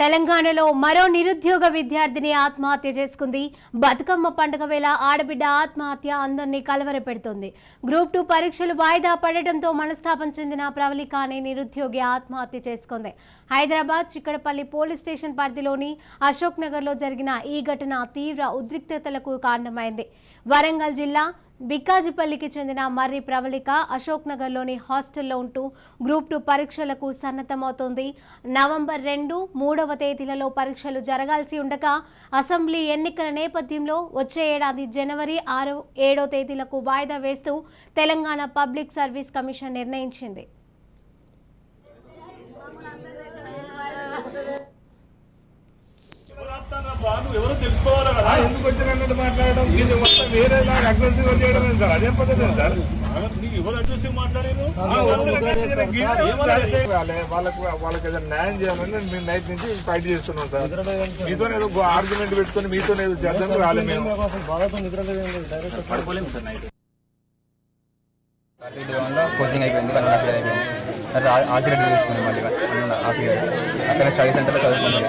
తెలంగాణలో మరో నిరుద్యోగ విద్యార్థిని ఆత్మహత్య చేసుకుంది. బతుకమ్మ పండుగ వేళ ఆడబిడ్డ ఆత్మహత్య అందరినీ కలవరపెడుతోంది. గ్రూప్ టూ పరీక్షలు వాయిదా పడటంతో మనస్తాపం చెందిన ప్రవళిక అనే నిరుద్యోగి ఆత్మహత్య చేసుకుంది. హైదరాబాద్ చిక్కడపల్లి పోలీస్ స్టేషన్ పరిధిలోని అశోక్ నగర్లో జరిగిన ఈ ఘటన తీవ్ర ఉద్రిక్తతలకు కారణమైంది. వరంగల్ జిల్లా బిక్కాజిపల్లికి చెందిన మర్రి ప్రవళిక అశోక్ నగర్లోని హాస్టల్లో ఉంటూ గ్రూప్ టూ పరీక్షలకు సన్నద్ధమవుతోంది. నవంబర్ రెండు మూడవ తేదీలలో పరీక్షలు జరగాల్సి ఉండగా అసెంబ్లీ ఎన్నికల నేపథ్యంలో వచ్చే ఏడాది జనవరి ఆరు ఏడో తేదీలకు వాయిదా వేస్తూ తెలంగాణ పబ్లిక్ సర్వీస్ కమిషన్ నిర్ణయించింది. ఎవరు ఎందుకు వచ్చినట్టు మాట్లాడడం? ఇది మొత్తం వేరేలా అగ్రెసివ్ చేయడం సార్. అదే పద్ధతి సార్? వాళ్ళకు వాళ్ళకి ఏదైనా న్యాయం చేయాలని మేము నైట్ నుంచి ఫైట్ చేస్తున్నాం సార్. మీతో ఏదో ఆర్గ్యుమెంట్ పెట్టుకొని మీతో ఏదో చేద్దాం రాలే మేము. కోచింగ్ అయిపోయింది వన్ హాఫ్ ఇయర్ అయిపోయింది ఆసిరెడ్డి తీసుకుంది మళ్ళీ వన్ హాఫ్ ఇయర్ అక్కడ స్టడీ సెంటర్లో చదువుకుంటాను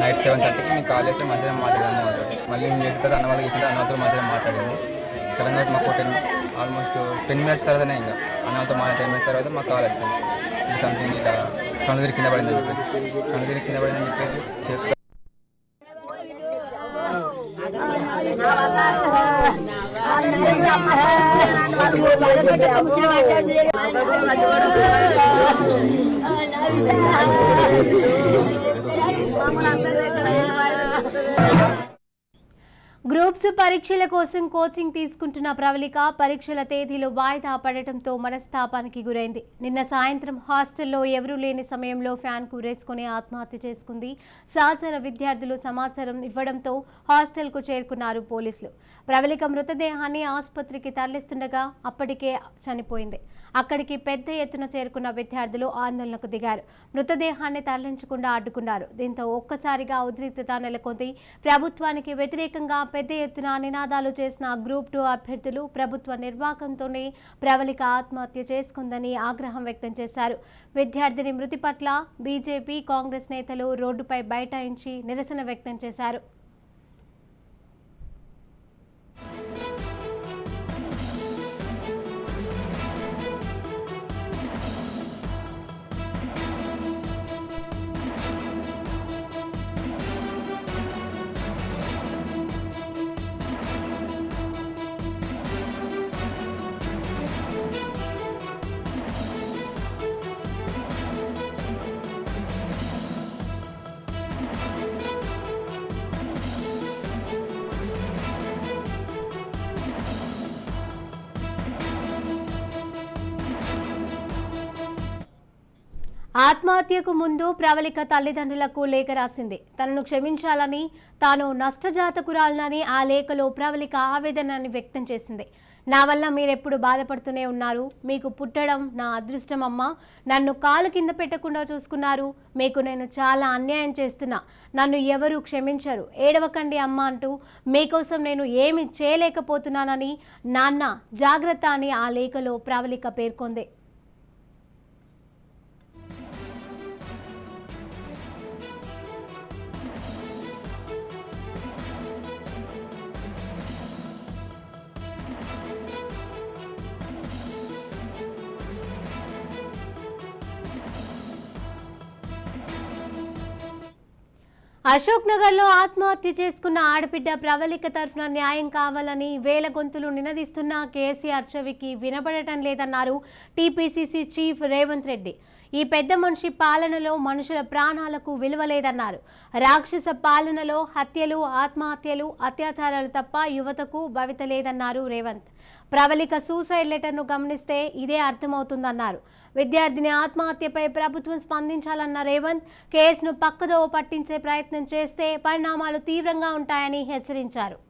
నైట్ సెవెన్ థర్టీకి నేను కాల్ చేస్తే మంచిగా మాట్లాడాను అన్నమాట మళ్ళీ నేను చేసిన తర్వాత అన్న వాళ్ళకి చేసిన అన్నతో మంచిగా మాట్లాడింది సడన్గా మాకు టెన్ ఆల్మోస్ట్ టెన్ మినిట్స్ తర్వాతనే ఇంకా అన్నతో మా టెన్ మినిట్స్ తర్వాత మాకు కాల్ వచ్చింది సంథింగ్ ఇట్లా కళ్ళు కింద పడిందని చెప్పేసి కళ్ళు కింద పడిందని చెప్పేసి చెప్పి గ్రూప్స్ పరీక్షల కోసం కోచింగ్ తీసుకుంటున్న ప్రవళిక పరీక్షల తేదీలు వాయిదా పడటంతో మనస్తాపానికి గురైంది. నిన్న సాయంత్రం హాస్టల్లో ఎవరూ లేని సమయంలో ఫ్యాన్ కూరేసుకుని ఆత్మహత్య చేసుకుంది. సహచర విద్యార్థులు సమాచారం ఇవ్వడంతో హాస్టల్కు చేరుకున్నారు పోలీసులు. ప్రవళిక మృతదేహాన్ని ఆసుపత్రికి తరలిస్తుండగా అప్పటికే చనిపోయింది. అక్కడికి పెద్ద ఎత్తున చేరుకున్న విద్యార్థులు ఆందోళనకు దిగారు. మృతదేహాన్ని తరలించకుండా అడ్డుకున్నారు. దీంతో ఒక్కసారిగా ఉద్రిక్తత నెలకొంది. ప్రభుత్వానికి వ్యతిరేకంగా పెద్ద ఎత్తున నినాదాలు చేసిన గ్రూప్ టూ అభ్యర్థులు ప్రభుత్వ నిర్వాహకంతోనే ప్రవళిక ఆత్మహత్య చేసుకుందని ఆగ్రహం వ్యక్తం చేశారు. విద్యార్థిని మృతి పట్ల బీజేపీ కాంగ్రెస్ నేతలు రోడ్డుపై బైఠాయించి నిరసన వ్యక్తం చేశారు. ఆత్మహత్యకు ముందు ప్రవళిక తల్లిదండ్రులకు లేఖ రాసింది. తనను క్షమించాలని తాను నష్టజాతకురాలనని ఆ లేఖలో ప్రవళిక ఆవేదనని వ్యక్తం చేసింది. నా వల్ల మీరెప్పుడు బాధపడుతూనే ఉన్నారు. మీకు పుట్టడం నా అదృష్టం అమ్మ నన్ను కాలు కింద పెట్టకుండా చూసుకున్నారు. మీకు నేను చాలా అన్యాయం చేస్తున్నా. నన్ను ఎవరు క్షమించరు. ఏడవకండి అమ్మ అంటూ మీకోసం నేను ఏమి చేయలేకపోతున్నానని నాన్న జాగ్రత్త అని ఆ లేఖలో ప్రవళిక పేర్కొంది. అశోక్ నగర్లో ఆత్మహత్య చేసుకున్న ఆడబిడ్డ ప్రవళిక తరఫున న్యాయం కావాలని వేల గొంతులు నినదిస్తున్న కేసీఆర్ చెవికి వినబడటం లేదన్నారు టీపీసీసీ చీఫ్ రేవంత్ రెడ్డి. ఈ పెద్ద మనిషి పాలనలో మనుషుల ప్రాణాలకు విలువ లేదన్నారు రాక్షస పాలనలో హత్యలు ఆత్మహత్యలు అత్యాచారాలు తప్ప యువతకు భవిత లేదన్నారు రేవంత్. ప్రవళిక సూసైడ్ లెటర్ను గమనిస్తే ఇదే అర్థమవుతుందన్నారు. విద్యార్థిని ఆత్మహత్యపై ప్రభుత్వం స్పందించాలన్న రేవంత్ కేసును పక్కదోవ పట్టించే ప్రయత్నం చేస్తే పరిణామాలు తీవ్రంగా ఉంటాయని హెచ్చరించారు.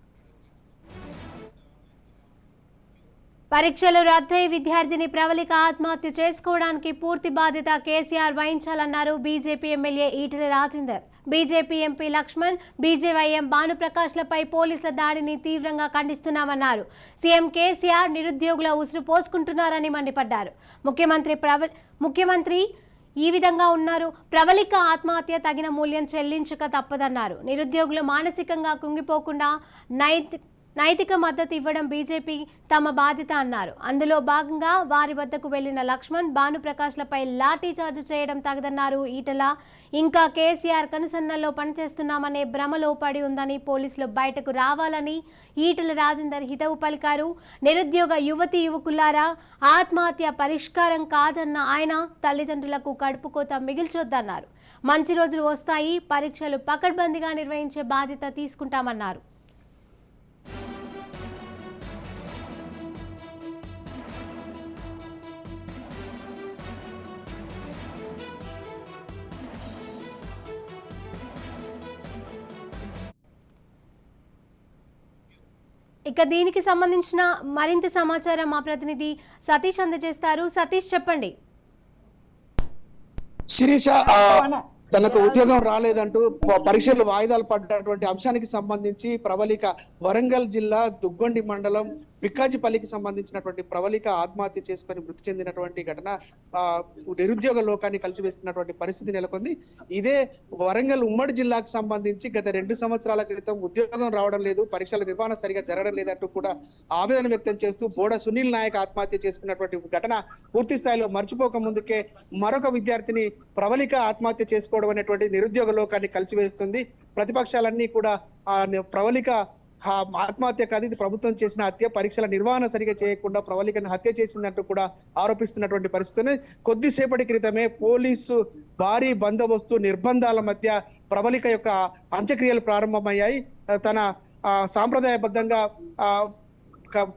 పరీక్షలు రద్దయి విద్యార్థిని ప్రవళిక ఆత్మహత్య చేసుకోవడానికి పూర్తి బాధ్యత KCR వహించాలన్నారు BJP MLA Etela Rajender. BJP MP Laxman BJYM భానుప్రకాష్లపై పోలీసుల దాడిని తీవ్రంగా ఖండిస్తున్నామన్నారు. సీఎం కేసీఆర్ నిరుద్యోగుల ఉసురు పోసుకుంటున్నారని మండిపడ్డారు. ముఖ్యమంత్రి ప్రవ ముఖ్యమంత్రి ఈ విధంగా ఉన్నారు ప్రవళిక ఆత్మహత్య తగిన మూల్యం చెల్లించక తప్పదన్నారు. నిరుద్యోగులు మానసికంగా కుంగిపోకుండా నైతి నైతిక మద్దతు ఇవ్వడం బీజేపీ తమ బాధ్యత అన్నారు. అందులో భాగంగా వారి వద్దకు వెళ్ళిన లక్ష్మణ్ భానుప్రకాష్లపై లాఠీ చార్జ్ చేయడం తగదన్నారు. ఈటల ఇంకా కేసీఆర్ కనుసన్నల్లో పనిచేస్తున్నామనే భ్రమలో పడి ఉందని పోలీసులు బయటకు రావాలని ఈటల రాజేందర్ హితవు పలికారు. నిరుద్యోగ యువతి యువకులారా ఆత్మహత్య పరిష్కారం కాదన్న ఆయన తల్లిదండ్రులకు కడుపుకోత మిగిల్చొద్దన్నారు. మంచి రోజులు వస్తాయి పరీక్షలు పకడ్బందీగా నిర్వహించే బాధ్యత తీసుకుంటామన్నారు. ఇక దీనికి సంబంధించిన మరింత సమాచారం మా ప్రతినిధి సతీష్ అందజేస్తారు. సతీష్ చెప్పండి. శిరీష తనకు ఉద్యోగం రాలేదంటూ పరీక్షలు వాయిదాలు పడ్డటువంటి అంశానికి సంబంధించి ప్రవళిక వరంగల్ జిల్లా దుగ్గొండి మండలం పిక్కాజిపల్లికి సంబంధించినటువంటి ప్రవళిక ఆత్మహత్య చేసుకొని మృతి చెందినటువంటి ఘటన ఆ, నిరుద్యోగ లోకాన్ని కలిసివేస్తున్నటువంటి పరిస్థితి నెలకొంది. ఇదే వరంగల్ ఉమ్మడి జిల్లాకు సంబంధించి గత రెండు సంవత్సరాల క్రితం ఉద్యోగం రావడం లేదు పరీక్షల నిర్వహణ సరిగా జరగడం లేదంటూ కూడా ఆవేదన వ్యక్తం చేస్తూ బోడ సునీల్ నాయక్ ఆత్మహత్య చేసుకున్నటువంటి ఘటన పూర్తి స్థాయిలో మర్చిపోక ముందుకే మరొక విద్యార్థిని ప్రవళిక ఆత్మహత్య చేసుకోవడం అనేటువంటి నిరుద్యోగ లోకాన్ని కలిసివేస్తుంది. ప్రతిపక్షాలన్నీ కూడా ఆ ప్రవళిక ఆత్మహత్య కాదు ఇది ప్రభుత్వం చేసిన హత్య. పరీక్షల నిర్వహణ సరిగా చేయకుండా ప్రవళికను హత్య చేసిందంటూ కూడా ఆరోపిస్తున్నటువంటి పరిస్థితిని కొద్దిసేపటి క్రితమే పోలీసు భారీ బందోబస్తు నిర్బంధాల మధ్య ప్రవళిక యొక్క అంత్యక్రియలు ప్రారంభమయ్యాయి. తన సాంప్రదాయబద్ధంగా ఆ,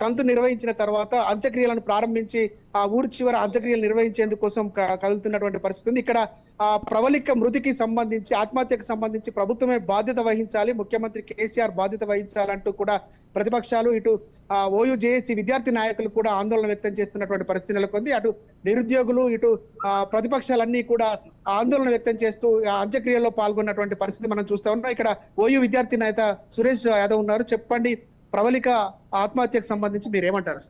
తంతు నిర్వహించిన తర్వాత అంత్యక్రియలను ప్రారంభించి ఆ ఊరి చివర అంత్యక్రియలు నిర్వహించేందుకోసం కోసం కదులుతున్నటువంటి పరిస్థితి ఉంది. ఇక్కడ ఆ ప్రవళిక మృతికి సంబంధించి ఆత్మహత్యకు సంబంధించి ప్రభుత్వమే బాధ్యత వహించాలి. ముఖ్యమంత్రి కేసీఆర్ బాధ్యత వహించాలంటూ కూడా ప్రతిపక్షాలు ఇటు ఆ ఓయూ జేఏసీ విద్యార్థి నాయకులు కూడా ఆందోళన వ్యక్తం చేస్తున్నటువంటి పరిస్థితి నెలకొంది. అటు నిరుద్యోగులు ఇటు ఆ ప్రతిపక్షాలన్నీ కూడా ఆందోళన వ్యక్తం చేస్తూ అంత్యక్రియల్లో పాల్గొన్నటువంటి పరిస్థితి మనం చూస్తా ఉన్నాం. ఇక్కడ ఓయూ విద్యార్థి నేత సురేష్ యాదవ్ ఉన్నారు. చెప్పండి ప్రవళిక ఆత్మహత్యకు సంబంధించి మీరు ఏమంటారు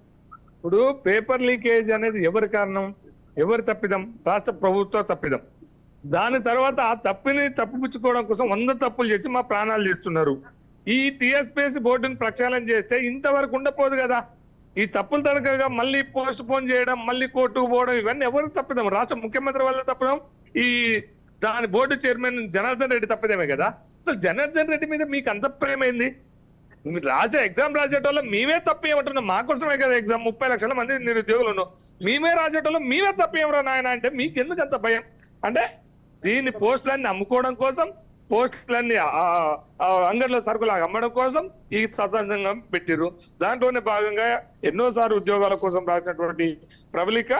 ఇప్పుడు పేపర్ లీకేజ్ అనేది ఎవరి కారణం? ఎవరి తప్పిదం? రాష్ట్ర ప్రభుత్వ తప్పిదం. దాని తర్వాత ఆ తప్పిని తప్పిపుచ్చుకోవడం కోసం వంద తప్పులు చేసి మా ప్రాణాలు చేస్తున్నారు ఈ టీఎస్పీఎస్ బోర్డుని ప్రక్షాళన చేస్తే ఇంతవరకు ఉండపోదు కదా. ఈ తప్పులు తరగగా మళ్ళీ పోస్ట్ పోన్ చేయడం మళ్ళీ కోర్టుకు పోవడం ఇవన్నీ ఎవరు తప్పిదం? రాష్ట్ర ముఖ్యమంత్రి వల్ల తప్పడం ఈ దాని బోర్డు చైర్మన్ జనార్దన్ రెడ్డి తప్పిదమే కదా. అసలు జనార్దన్ రెడ్డి మీద మీకు అంత ప్రేమైంది మీరు రాసే ఎగ్జామ్ రాసేటోళ్ళం మేమే తప్పు ఏమంటున్నాం మాకోసమే కదా ఎగ్జామ్ ముప్పై లక్షల మంది నిరుద్యోగులు ఉన్నాం మేమే రాసేటోళ్ళం మేమే తప్పు ఏమరా నాయన అంటే మీకు ఎందుకు అంత భయం? అంటే దీన్ని పోస్టులన్నీ అమ్ముకోవడం కోసం పోస్టులన్నీ అంగడిలో సరుకులు అమ్మడం కోసం ఈ స్వతంత్రంగా పెట్టిరు దాంట్లోనే భాగంగా ఎన్నోసార్లు ఉద్యోగాల కోసం రాసినటువంటి ప్రబలిక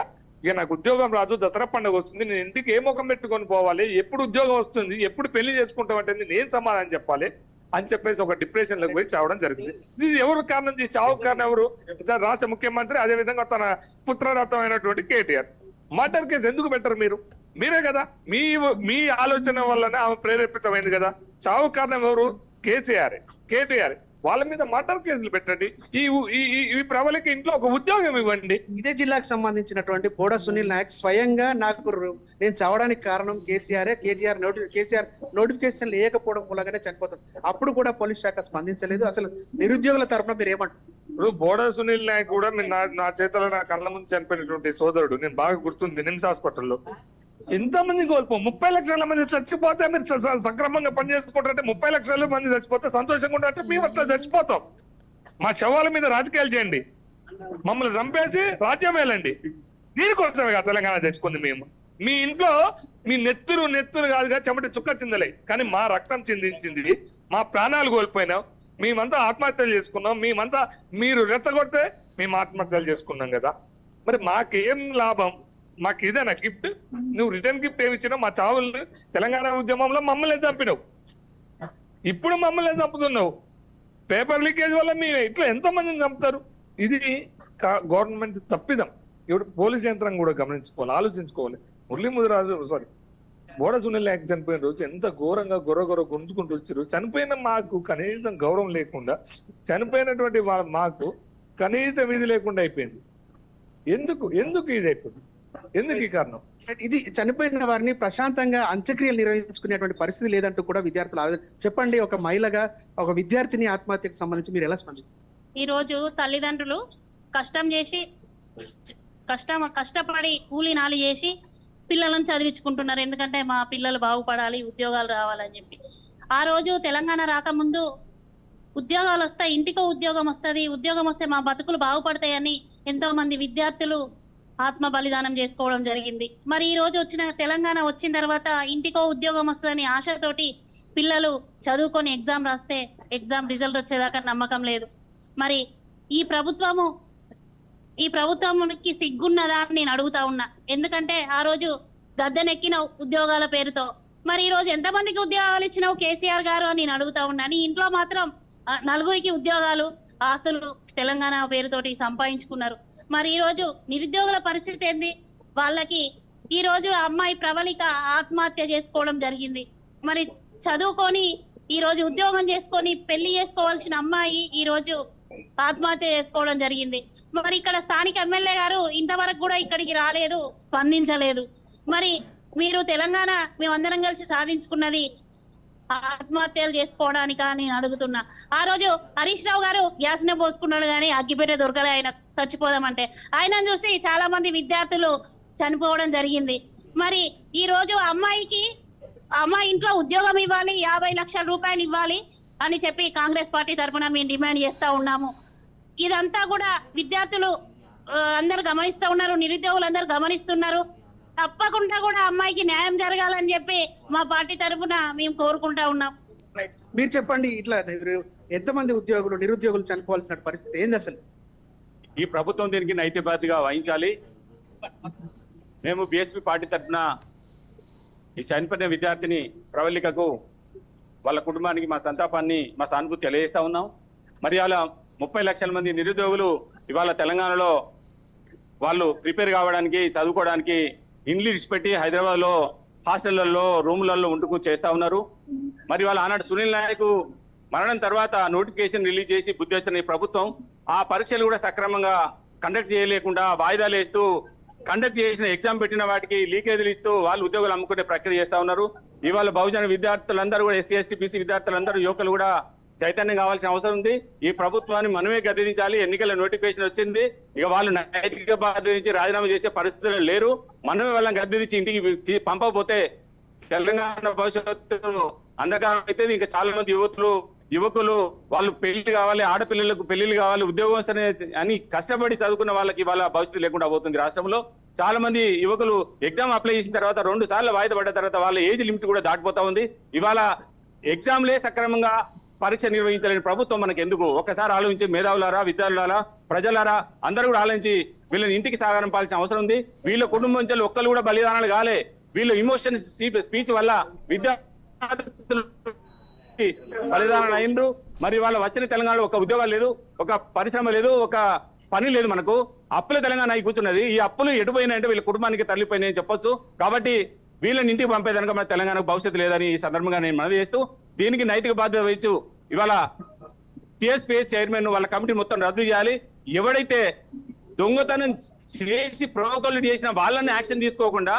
ఇక నాకు ఉద్యోగం రాదు దసరా పండుగ వస్తుంది నేను ఇంటికి ఏ ముఖం పెట్టుకొని పోవాలి ఎప్పుడు ఉద్యోగం వస్తుంది ఎప్పుడు పెళ్ళి చేసుకుంటాం అంటే నేను సమాధానం చెప్పాలి. అని చెప్పేసి ఒక డిప్రెషన్లోకి పోయి చావడం జరిగింది. ఇది ఎవరు కారణం చావు కారణం ఎవరు? రాష్ట్ర ముఖ్యమంత్రి అదే విధంగా తన పుత్రరత్నమైనటువంటి కేటీఆర్. మర్డర్ కేసు ఎందుకు పెట్టరు మీరు? మీరే కదా. మీ మీ ఆలోచన వల్లనే ఆమె ప్రేరేపితమైంది కదా. చావు కారణం ఎవరు? కేసీఆర్. కేటీఆర్. వాళ్ళ మీద మర్డర్ కేసులు పెట్టండి. ఈ ఈ- ఇంట్లో ఒక ఉద్యోగం ఇవ్వండి. ఇదే జిల్లాకు సంబంధించినటువంటి బోడ సునీల్ నాయక్ స్వయంగా నాకు నేను చావడానికి కారణం కేసీఆర్ కేటీఆర్ నోటి కేసీఆర్ నోటిఫికేషన్ లేకపోవడం మూలంగానే చనిపోతాడు అప్పుడు కూడా పోలీస్ శాఖ స్పందించలేదు. అసలు నిరుద్యోగుల తరపున మీరు ఏమంటారు ఇప్పుడు బోడా సునీల్ నాయక్ కూడా నా నా చేతిలో నా కళ్ళ ముందు చనిపోయినటువంటి సోదరుడు. నేను బాగా గుర్తుంది నిమ్స్ హాస్పిటల్లో. ఎంతమంది కోల్పో ముప్పై లక్షల మంది చచ్చిపోతే మీరు స- సక్రమంగా పనిచేసుకుంటారంటే ముప్పై లక్షల మంది చచ్చిపోతే సంతోషంగా ఉంటారంటే మేము అట్లా చచ్చిపోతాం. మా శవాల మీద రాజకీయాలు చేయండి. మమ్మల్ని చంపేసి రాజ్యం వెళ్ళండి దీనికోసమే కదా తెలంగాణ తెచ్చుకుంది మేము. మీ ఇంట్లో మీ నెత్తురు నెత్తురు కాదుగా చెమట చుక్క చిందలే. కానీ మా రక్తం చిందించింది. మా ప్రాణాలు కోల్పోయినాం. మేమంతా ఆత్మహత్యలు చేసుకున్నాం. మేమంతా మీరు రెచ్చగొడితే మేము ఆత్మహత్యలు చేసుకున్నాం కదా. మరి మాకేం లాభం? మాకు ఇదేనా గిఫ్ట్? నువ్వు రిటర్న్ గిఫ్ట్ ఏమి ఇచ్చినావు? మా చావుల్ని తెలంగాణ ఉద్యమంలో మమ్మల్ని చంపినావు. ఇప్పుడు మమ్మల్ని చంపుతున్నావు. పేపర్ లీకేజ్ వల్ల మీ ఇట్లా ఎంత మందిని చంపుతారు? ఇది గవర్నమెంట్ తప్పిదం. ఇప్పుడు పోలీస్ యంత్రం కూడా గమనించుకోవాలి ఆలోచించుకోవాలి. మురళీ ముదిరాజు సారీ బోడ సునీల్ నాయక్ చనిపోయిన రోజు ఎంత ఘోరంగా గొర్ర గొర్ర గుంజుకుంటూ వచ్చారు చనిపోయిన మాకు కనీసం గౌరవం లేకుండా చనిపోయినటువంటి మాకు కనీసం ఇది లేకుండా అయిపోయింది. ఎందుకు? ఎందుకు ఇది అయిపోతుంది ఎందుకు ఈ కారణం? ఇది చనిపోయిన వారిని ప్రశాంతంగా అంత్యక్రియలు నిర్వహించుకునేటువంటి పరిస్థితి లేదంటూ కూడా విద్యార్థులు ఆవేదన చెప్పండి. ఒక మహిళగా ఒక విద్యార్థిని ఆత్మహత్యకు సంబంధించి మీరు ఎలా స్పందిస్తారు ఈ రోజు తల్లిదండ్రులు కష్టం చేసి కష్టం కష్టపడి కూలి నాలి చేసి పిల్లలను చదివించుకుంటున్నారు. ఎందుకంటే మా పిల్లలు బాగుపడాలి ఉద్యోగాలు రావాలని చెప్పి. ఆ రోజు తెలంగాణ రాకముందు ఉద్యోగాలు వస్తాయి ఇంటికో ఉద్యోగం వస్తది. ఉద్యోగం వస్తే మా బతుకులు బాగుపడతాయని ఎంతో మంది విద్యార్థులు ఆత్మ బలిదానం చేసుకోవడం జరిగింది. మరి ఈ రోజు వచ్చిన తెలంగాణ వచ్చిన తర్వాత ఇంటికో ఉద్యోగం వస్తుందని ఆశతోటి పిల్లలు చదువుకొని ఎగ్జామ్ రాస్తే ఎగ్జామ్ రిజల్ట్ వచ్చేదాకా నమ్మకం లేదు. మరి ఈ ప్రభుత్వము ఈ ప్రభుత్వానికి సిగ్గున్నదా అని నేను అడుగుతా ఉన్నా. ఎందుకంటే ఆ రోజు గద్దెనెక్కిన ఉద్యోగాల పేరుతో. మరి ఈ రోజు ఎంతమందికి ఉద్యోగాలు ఇచ్చినావు కేసీఆర్ గారు అని నేను అడుగుతా ఉన్నా. నీ ఇంట్లో మాత్రం నలుగురికి ఉద్యోగాలు ఆస్తులు తెలంగాణ పేరుతోటి సంపాదించుకున్నారు. మరి ఈ రోజు నిరుద్యోగుల పరిస్థితి ఏంది? వాళ్ళకి ఈ రోజు అమ్మాయి ప్రబలిక ఆత్మహత్య చేసుకోవడం జరిగింది. మరి చదువుకొని ఈ రోజు ఉద్యోగం చేసుకొని పెళ్ళి చేసుకోవాల్సిన అమ్మాయి ఈ రోజు ఆత్మహత్య చేసుకోవడం జరిగింది. మరి ఇక్కడ స్థానిక ఎమ్మెల్యే గారు ఇంతవరకు కూడా ఇక్కడికి రాలేదు స్పందించలేదు. మరి మీరు తెలంగాణ మేమందరం కలిసి సాధించుకున్నది ఆత్మహత్యలు చేసుకోవడానికి అని అడుగుతున్నా. ఆ రోజు హరీష్ రావు గారు గ్యాస్ నే పోసుకున్నాడు కానీ అగ్గిపెట్టే దొరకలే ఆయన చచ్చిపోదామంటే. ఆయనను చూసి చాలా మంది విద్యార్థులు చనిపోవడం జరిగింది. మరి ఈ రోజు అమ్మాయికి అమ్మాయి ఇంట్లో ఉద్యోగం ఇవ్వాలి యాభై లక్షల రూపాయలు ఇవ్వాలి అని చెప్పి కాంగ్రెస్ పార్టీ తరఫున మేము డిమాండ్ చేస్తా ఉన్నాము. ఇదంతా కూడా విద్యార్థులు అందరు గమనిస్తూ ఉన్నారు నిరుద్యోగులు అందరు గమనిస్తున్నారు. తప్పకుండా కూడా అమ్మాయికి న్యాయం జరగాలని చెప్పి మా పార్టీ తరఫున మేము కోరుకుంటా ఉన్నాం. మీరు చెప్పండి ఇట్లా ఎంతమంది ఉద్యోగులు నిరుద్యోగులు చనిపోవాల్సిన పరిస్థితి ఏంది అసలు? ఈ ప్రభుత్వం దీనికి నైతిక బాధ్యతగా వహించాలి. మేము బీఎస్పీ పార్టీ తరఫున ఈ చనిపోయిన విద్యార్థిని ప్రవళికకు వాళ్ళ కుటుంబానికి మా సంతాపాన్ని మా సానుభూతి తెలియజేస్తా ఉన్నాం. మరి అలా ముప్పై లక్షల మంది నిరుద్యోగులు ఇవాళ తెలంగాణలో వాళ్ళు ప్రిపేర్ కావడానికి చదువుకోవడానికి ఇండ్లు ఇచ్చిపెట్టి హైదరాబాద్లో హాస్టళ్ళలో రూములలో ఉంటుకు చేస్తా ఉన్నారు. మరి వాళ్ళ ఆనాడు సునీల్ నాయక్ మరణం తర్వాత నోటిఫికేషన్ రిలీజ్ చేసి బుద్ధి వచ్చిన ఈ ప్రభుత్వం ఆ పరీక్షలు కూడా సక్రమంగా కండక్ట్ చేయలేకుండా వాయిదాలు వేస్తూ కండక్ట్ చేసిన ఎగ్జామ్ పెట్టిన వాటికి లీకేజీలు ఇస్తూ వాళ్ళు ఉద్యోగాలు అమ్ముకునే ప్రక్రియ చేస్తా ఉన్నారు. ఇవాళ బహుజన విద్యార్థులందరూ కూడా ఎస్సీ ఎస్టీ బీసీ విద్యార్థులందరూ యువకులు కూడా చైతన్యం కావాల్సిన అవసరం ఉంది. ఈ ప్రభుత్వాన్ని మనమే గద్దెదించాలి. ఎన్నికల నోటిఫికేషన్ వచ్చింది. ఇక వాళ్ళు నైతిక బాధ్యత నుంచి రాజీనామా చేసే పరిస్థితులు లేరు. మనమే వాళ్ళని గద్దెదించి ఇంటికి పంపకపోతే తెలంగాణ భవిష్యత్తు అంధకారం అయితే ఇంకా చాలా మంది యువతులు యువకులు వాళ్ళు పెళ్ళి కావాలి ఆడపిల్లలకు పెళ్ళిళ్ళు కావాలి ఉద్యోగం వస్తేనే అని కష్టపడి చదువుకున్న వాళ్ళకి వాళ్ళ భవిష్యత్తు లేకుండా పోతుంది రాష్ట్రంలో. చాలా మంది యువకులు ఎగ్జామ్ అప్లై చేసిన తర్వాత రెండు సార్లు వాయిదా పడ్డ తర్వాత వాళ్ళ ఏజ్ లిమిట్ కూడా దాటిపోతా ఉంది. ఇవాళ ఎగ్జామ్లే సక్రమంగా పరీక్ష నిర్వహించలేని ప్రభుత్వం మనకి ఎందుకు ఒక్కసారి ఆలోచించి మేధావులారా విద్యార్థులారా ప్రజలారా అందరూ కూడా ఆలోచించి వీళ్ళని ఇంటికి సాగనంపాల్సిన అవసరం ఉంది. వీళ్ళ కుటుంబం నుంచి ఒక్కరు కూడా బలిదానాలు కాలే. వీళ్ళు ఇమోషన్ స్పీచ్ వల్ల విద్యార్థులు బలిదానం అయినరు. మరి వాళ్ళ వచ్చిన తెలంగాణలో ఒక ఉద్యోగాలు లేదు ఒక పరిశ్రమ లేదు ఒక పని లేదు మనకు. అప్పుల తెలంగాణ అయి కూర్చున్నది. ఈ అప్పులు ఎటుపోయినాయంటే వీళ్ళ కుటుంబానికి తరలిపోయినాయని చెప్పొచ్చు. కాబట్టి వీళ్ళని ఇంటికి పంపేదనక మన తెలంగాణకు భవిష్యత్తు లేదని ఈ సందర్భంగా నేను మనవి చేస్తూ దీనికి నైతిక బాధ్యత వహించు. ఇవాళ టిఎస్పిఎస్ చైర్మన్ వాళ్ళ కమిటీ మొత్తం రద్దు చేయాలి. ఎవడైతే దొంగతనం చేసి ప్రోకల్డ్ చేసిన వాళ్ళని యాక్షన్ తీసుకోకుండా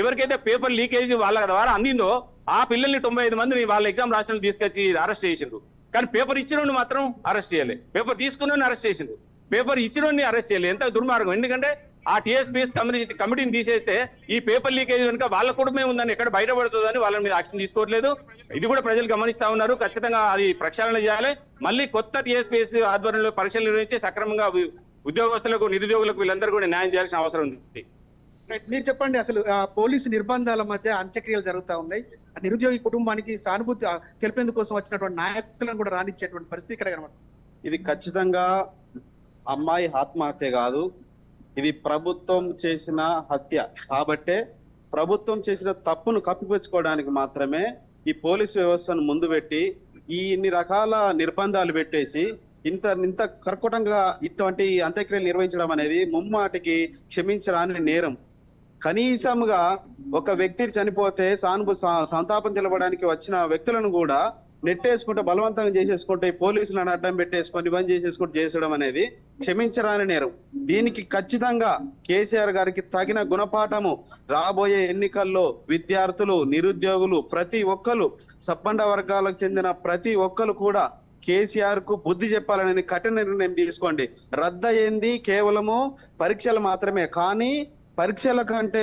ఎవరికైతే పేపర్ లీకేజ్ వాళ్ళ ద్వారా అందిందో ఆ పిల్లల్ని తొంభై ఐదు మందిని వాళ్ళ ఎగ్జామ్ రాష్ట్రాలు తీసుకొచ్చి అరెస్ట్ చేసిండ్రు. కానీ పేపర్ ఇచ్చినోడిని మాత్రం అరెస్ట్ చేయాలి. పేపర్ తీసుకున్న అరెస్ట్ చేసిండ్రు. పేపర్ ఇచ్చినోడిని అరెస్ట్ చేయాలి. ఎంత దుర్మార్గం. ఎందుకంటే ఆ టీఎస్పీఎస్ కమిటీ కమిటీని తీసేస్తే ఈ పేపర్ లీకేజ్ కనుక వాళ్ళ కుటుంబమే ఉందని ఎక్కడ బయటపడుతుందని వాళ్ళ మీద యాక్షన్ తీసుకోవట్లేదు. ఇది కూడా ప్రజలు గమనిస్తా ఉన్నారు. ఖచ్చితంగా అది ప్రక్షాళన చేయాలి. మళ్ళీ కొత్త టీఎస్పీఎస్ ఆధ్వర్యంలో పరీక్షలు నిర్వహించి సక్రమంగా ఉద్యోగస్తులకు నిరుద్యోగులకు వీళ్ళందరూ కూడా న్యాయం చేయాల్సిన అవసరం ఉంది. రైట్. మీరు చెప్పండి అసలు ఆ, పోలీసు నిర్బంధాల మధ్య అంత్యక్రియలు జరుగుతా ఉన్నాయి. ఆ నిరుద్యోగి కుటుంబానికి సానుభూతి ఆ, తెలిపేందుకోసం వచ్చినటువంటి నాయకులను కూడా రానిచ్చేటువంటి పరిస్థితి ఇక్కడ కనబడుతుంది. ఇది ఖచ్చితంగా అమ్మాయి ఆత్మహత్య కాదు. ఇది ప్రభుత్వం చేసిన హత్య. కాబట్టే ప్రభుత్వం చేసిన తప్పును కప్పిపుచ్చుకోవడానికి మాత్రమే ఈ పోలీసు వ్యవస్థను ముందు పెట్టి ఈ ఇన్ని రకాల నిర్బంధాలు పెట్టేసి ఇంత ఇంత కర్కటంగా ఇటువంటి అంత్యక్రియలు నిర్వహించడం అనేది ముమ్మాటికి క్షమించరాని నేరం. కనీసంగా ఒక వ్యక్తి చనిపోతే సానుభూ సంతాపం తెలపడానికి వచ్చిన వ్యక్తులను కూడా నెట్టేసుకుంటే బలవంతంగా చేసేసుకుంటే పోలీసులను అడ్డం పెట్టేసుకొని బంద్ చేసేసుకుంటూ చేసడం అనేది క్షమించరాని నేరం. దీనికి ఖచ్చితంగా కేసీఆర్ గారికి తగిన గుణపాఠము. రాబోయే ఎన్నికల్లో విద్యార్థులు నిరుద్యోగులు ప్రతి ఒక్కరు సబ్బండ వర్గాలకు చెందిన ప్రతి ఒక్కరు కూడా కేసీఆర్కు బుద్ధి చెప్పాలని కఠిన నిర్ణయం తీసుకోండి. రద్దయింది కేవలము పరీక్షలు మాత్రమే. కానీ పరీక్షల కంటే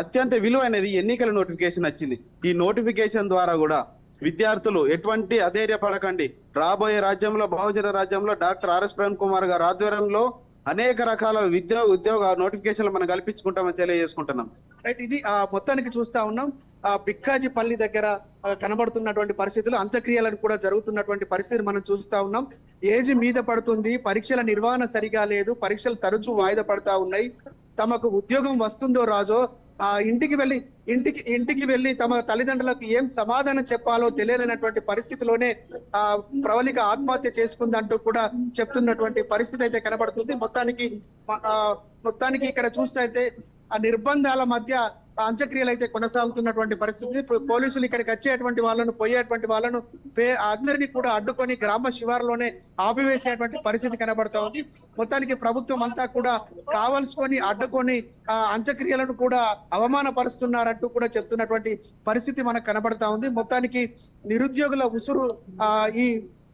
అత్యంత విలువైనది ఎన్నికల నోటిఫికేషన్ వచ్చింది. ఈ నోటిఫికేషన్ ద్వారా కూడా విద్యార్థులు ఎటువంటి అధైర్యపడకండి. రాబోయే రాజ్యంలో బహుజన రాజ్యంలో డాక్టర్ ఆర్ఎస్ ప్రేమ్ కుమార్ గారు ఆధ్వర్యంలో అనేక రకాల విద్యా ఉద్యోగ నోటిఫికేషన్లు మనం కల్పించుకుంటామని తెలియజేసుకుంటున్నాం. రైట్ ఇది ఆ మొత్తానికి చూస్తా ఉన్నాం. ఆ బిక్కాజిపల్లి దగ్గర కనబడుతున్నటువంటి పరిస్థితులు అంత్యక్రియలను కూడా జరుగుతున్నటువంటి పరిస్థితిని మనం చూస్తా ఉన్నాం. ఏజ్ మీద పడుతుంది పరీక్షల నిర్వహణ సరిగా లేదు పరీక్షలు తరచూ వాయిదా పడతా ఉన్నాయి. తమకు ఉద్యోగం వస్తుందో రాజో ఆ ఇంటికి వెళ్ళి ఇంటికి ఇంటికి వెళ్ళి తమ తల్లిదండ్రులకు ఏం సమాధానం చెప్పాలో తెలియలేనటువంటి పరిస్థితిలోనే ఆ ప్రవళిక ఆత్మహత్య చేసుకుందంటూ కూడా చెప్తున్నటువంటి పరిస్థితి అయితే కనబడుతుంది. మొత్తానికి ఆ, మొత్తానికి ఇక్కడ చూస్తే అయితే ఆ నిర్బంధాల మధ్య అంత్యక్రియలు అయితే కొనసాగుతున్నటువంటి పరిస్థితి. పోలీసులు ఇక్కడికి వచ్చేటువంటి వాళ్ళను పోయేటువంటి వాళ్ళను పే అందరినీ కూడా అడ్డుకొని గ్రామ శివారులోనే ఆపివేసేటువంటి పరిస్థితి కనబడతా ఉంది. మొత్తానికి ప్రభుత్వం అంతా కూడా కావలసుకొని అడ్డుకొని అంత్యక్రియలను కూడా అవమానపరుస్తున్నారంటూ కూడా చెప్తున్నటువంటి పరిస్థితి మనకు కనబడతా ఉంది. మొత్తానికి నిరుద్యోగుల ఉసురు ఆ ఈ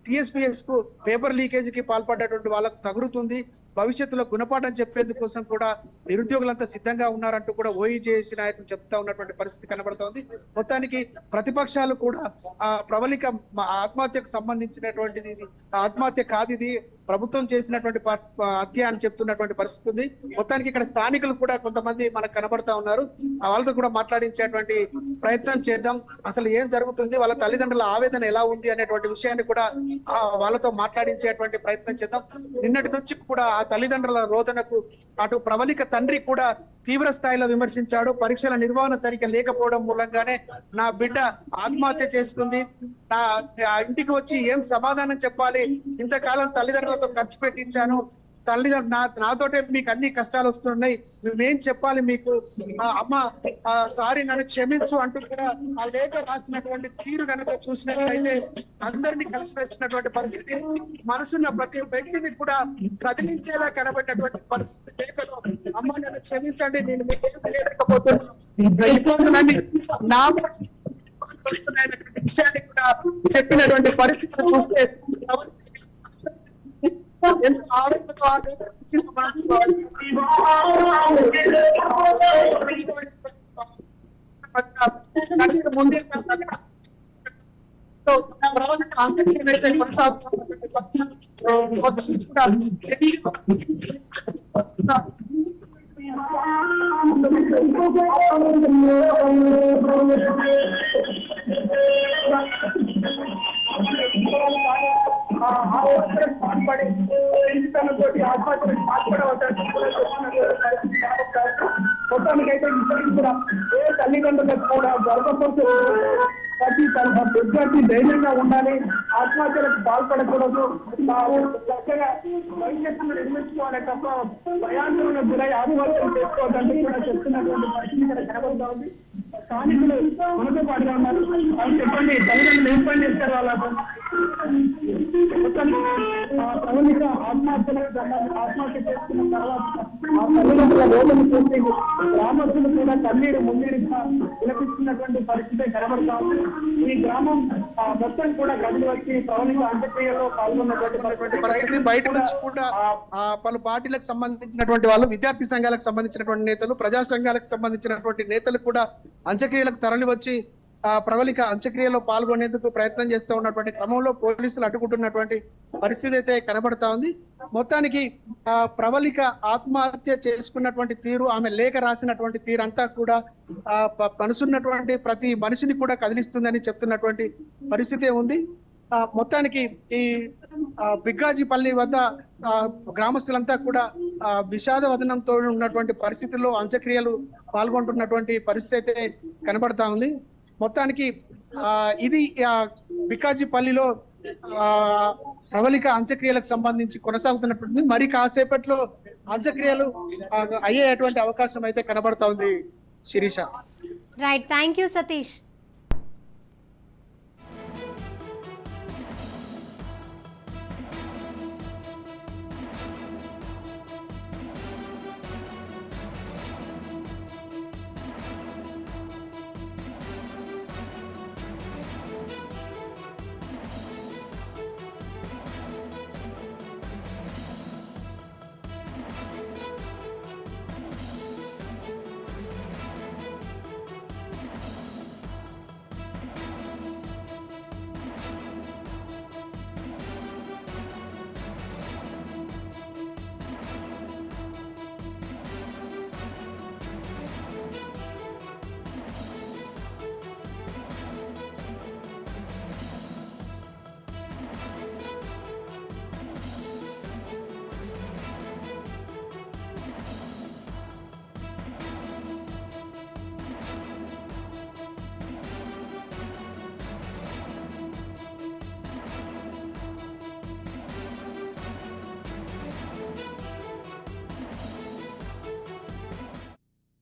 టిఎస్పిఎస్కు పేపర్ లీకేజ్కి పాల్పడ్డటువంటి వాళ్ళకు తగులుతుంది. భవిష్యత్తులో గుణపాఠం చెప్పేందుకోసం కూడా నిరుద్యోగులంతా సిద్ధంగా ఉన్నారంటూ కూడా ఓఈజేఎస్ నాయకులు చెప్తా ఉన్నటువంటి పరిస్థితి కనబడుతోంది. మొత్తానికి ప్రతిపక్షాలు కూడా ఆ ప్రవళిక ఆత్మహత్యకు సంబంధించినటువంటిది ఇది. ఆత్మహత్య కాదు ఇది. ప్రభుత్వం చేసినటువంటి హత్య అని చెప్తున్నటువంటి పరిస్థితి ఉంది. మొత్తానికి ఇక్కడ స్థానికులు కూడా కొంతమంది మనకు కనబడతా ఉన్నారు. ఆ వాళ్ళతో కూడా మాట్లాడించేటువంటి ప్రయత్నం చేద్దాం. అసలు ఏం జరుగుతుంది? వాళ్ళ తల్లిదండ్రుల ఆవేదన ఎలా ఉంది అనేటువంటి విషయాన్ని కూడా వాళ్ళతో మాట్లాడించేటువంటి ప్రయత్నం చేద్దాం. నిన్నటి నుంచి కూడా ఆ తల్లిదండ్రుల రోదనకు అటు ప్రవళిక తండ్రి కూడా తీవ్ర స్థాయిలో విమర్శించాడు. పరీక్షల నిర్వహణ సరిగ్గా లేకపోవడం మూలంగానే నా బిడ్డ ఆత్మహత్య చేసుకుంది. నా ఇంటికి వచ్చి ఏం సమాధానం చెప్పాలి? ఇంతకాలం తల్లిదండ్రుల తల్లిదండ్రులతో ఖర్చు పెట్టించాను. తల్లిదండ్రులు నా నాతోటే మీకు అన్ని కష్టాలు వస్తున్నాయి. మేమేం చెప్పాలి మీకు? అమ్మ సారీ నన్ను క్షమించు అంటూ కూడా ఆ లేఖ రాసినటువంటి తీరు కనుక చూసినట్లయితే అందరినీ కలిసివేస్తున్నటువంటి పరిస్థితి మనసున్న ప్రతి వ్యక్తిని కూడా కదిలించేలా కనబడినటువంటి పరిస్థితి లేఖలో అమ్మ నన్ను క్షమించండి నేను మీకు చేయలేకపోతున్నాను. నా విషయాన్ని కూడా చెప్పినటువంటి పరిస్థితి చూస్తే ಮುಂದೆ ఎంత ఆవేదనతో ఆవేదన మనసు ముందే మొత్తానికైతే ఇద్దరికి కూడా ఏ తల్లిదండ్రులకు కూడా గర్భపడుతూ ప్రతి తన విద్యార్థి ధైర్యంగా ఉండాలి ఆత్మహత్యలకు పాల్పడకూడదు. తాము చక్కగా భవిష్యత్తును నిర్మించుకోవాలి తప్ప భయాందోళనకు గురై ఆత్మహత్యలు చేసుకోవద్దని కూడా చెప్తున్నటువంటి పరిస్థితి ఇక్కడ కనబడుతోంది స్థానికులు మనతో పాటుగా ఉన్నారు. వాళ్ళు చెప్పండి. తల్లిదండ్రులు ఏం పని చేస్తారు వాళ్ళకు. మొత్తానికి ఆ ప్రవళిక ఆత్మహత్యలకు సంబంధించి ఆత్మహత్య చేసుకున్న తర్వాత ఆ తల్లిదండ్రుల వేదన చూసి గ్రామస్తులు కూడా కన్నీరు మున్నీరుగా విలపిస్తున్నటువంటి పరిస్థితి కనబడతా ఉంది. ఈ గ్రామం మొత్తం కూడా కదిలి వచ్చి ప్రవళిక అంత్యక్రియలో పాల్గొన్నటువంటి పరిస్థితి బయట నుంచి కూడా పలు పార్టీలకు సంబంధించినటువంటి వాళ్ళు విద్యార్థి సంఘాలకు సంబంధించినటువంటి నేతలు ప్రజా సంఘాలకు సంబంధించినటువంటి నేతలు కూడా అంత్యక్రియలకు తరలి వచ్చి ఆ ప్రవళిక అంత్యక్రియలో పాల్గొనేందుకు ప్రయత్నం చేస్తూ ఉన్నటువంటి క్రమంలో పోలీసులు అడ్డుకుంటున్నటువంటి పరిస్థితి అయితే కనబడతా ఉంది. మొత్తానికి ఆ ప్రవళిక ఆత్మహత్య చేసుకున్నటువంటి తీరు ఆమె లేఖ రాసినటువంటి తీరు అంతా కూడా ఆ మనసున్నటువంటి ప్రతి మనిషిని కూడా కదిలిస్తుందని చెప్తున్నటువంటి పరిస్థితి ఉంది. మొత్తానికి ఈ ఆ, బిగ్గాజిపల్లి వద్ద గ్రామస్తులంతా కూడా ఆ, విషాద వదనంతో ఉన్నటువంటి పరిస్థితుల్లో అంత్యక్రియలు పాల్గొంటున్నటువంటి పరిస్థితి అయితే కనబడతా ఉంది. మొత్తానికి ఆ ఇది ఆ, ఆ ప్రవళిక అంత్యక్రియలకు సంబంధించి కొనసాగుతున్నటువంటి మరి కాసేపట్లో అంత్యక్రియలు అయ్యేటువంటి అవకాశం అయితే కనబడతా ఉంది Shirisha. Right thank you Satish